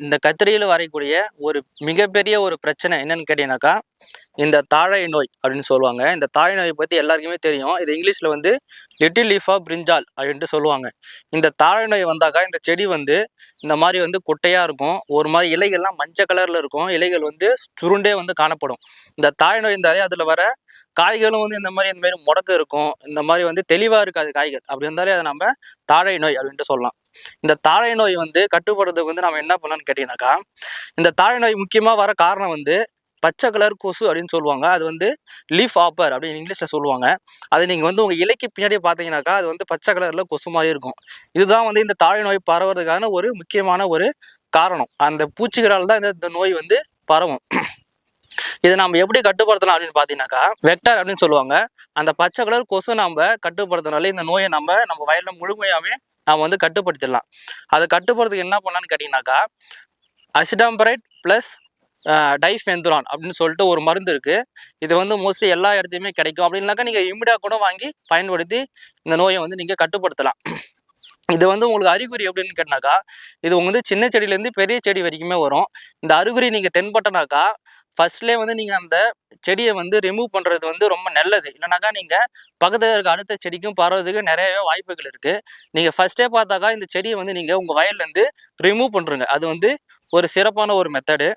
இந்த கத்திரியில் வரையக்கூடிய ஒரு மிகப்பெரிய ஒரு பிரச்சனை என்னன்னு கேட்டீங்கன்னாக்கா இந்த தாழை நோய் அப்படின்னு சொல்லுவாங்க. இந்த தாழை நோயை பற்றி எல்லாருக்குமே தெரியும். இது இங்கிலீஷில் வந்து லிட்டில் லீஃப் ஆஃப் பிரிஞ்சால் அப்படின்ட்டு சொல்லுவாங்க. இந்த தாழை நோய் வந்தாக்கா இந்த செடி வந்து இந்த மாதிரி வந்து குட்டையாக இருக்கும். ஒரு மாதிரி இலைகள்லாம் மஞ்சள் கலரில் இருக்கும். இலைகள் வந்து சுருண்டே வந்து காணப்படும். இந்த தாழை நோய் இருந்தாலே அதில் வர காய்களும் வந்து இந்த மாதிரி இந்த மாதிரி முடக்கு இருக்கும். இந்த மாதிரி வந்து தெளிவாக இருக்காது காய்கள். அப்படி இருந்தாலே அதை நம்ம தாழை நோய் அப்படின்ட்டு சொல்லலாம். இந்த தாழை நோய் வந்து கட்டுப்படுறதுக்கு வந்து நம்ம என்ன பண்ணலாம்னு கேட்டிங்கனாக்கா இந்த தாழை நோய் முக்கியமாக வர காரணம் வந்து பச்சை கலர் கொசு அப்படின்னு சொல்லுவாங்க. அது வந்து லீஃப் ஆப்பர் அப்படின்னு இங்கிலீஷில் சொல்லுவாங்க. அது நீங்கள் வந்து உங்கள் இலைக்கு பின்னாடி பார்த்தீங்கன்னாக்கா அது வந்து பச்சை கலரில் கொசு மாதிரி இருக்கும். இதுதான் வந்து இந்த தாழை நோய் பரவுறதுக்கான ஒரு முக்கியமான ஒரு காரணம். அந்த பூச்சிகளால் தான் இந்த இந்த நோய் வந்து பரவும். இதை நம்ம எப்படி கட்டுப்படுத்தலாம் அப்படின்னு பார்த்தீங்கன்னாக்கா வெக்டர் அப்படின்னு சொல்லுவாங்க. அந்த பச்சை கலர் கொசு நம்ம கட்டுப்படுத்தினாலே இந்த நோயை நம்ம நம்ம வயலில் முழுமையாகவே நம்ம வந்து கட்டுப்படுத்திடலாம். அதை கட்டுப்படுறதுக்கு என்ன பண்ணலான்னு கேட்டிங்கனாக்கா அசிடாம்பரைட் ப்ளஸ் டைஃபெந்துரான் அப்படின்னு சொல்லிட்டு ஒரு மருந்து இருக்குது இது வந்து மோஸ்ட்லி எல்லா இடத்துலையுமே கிடைக்கும். அப்படின்னாக்கா நீங்கள் இம்மிடியாக கூட வாங்கி பயன்படுத்தி இந்த நோயை வந்து நீங்கள் கட்டுப்படுத்தலாம். இது வந்து உங்களுக்கு அறிகுறி எப்படின்னு கேட்டினாக்கா இது உங்களுக்கு வந்து சின்ன செடியிலேருந்து பெரிய செடி வரைக்குமே வரும். இந்த அறிகுறி நீங்கள் தென்பட்டனாக்கா ஃபர்ஸ்ட்லேயே வந்து நீங்கள் அந்த செடியை வந்து ரிமூவ் பண்ணுறது வந்து ரொம்ப நல்லது. இல்லைனாக்கா நீங்கள் பக்கத்தில் இருக்க அடுத்த செடிக்கும் பரவதுக்கு நிறையவே வாய்ப்புகள் இருக்குது நீங்கள் ஃபஸ்ட்டே பார்த்தாக்கா இந்த செடியை வந்து நீங்கள் உங்கள் வயல்லேருந்து ரிமூவ் பண்ணுறங்க அது வந்து ஒரு சிறப்பான ஒரு மெத்தடு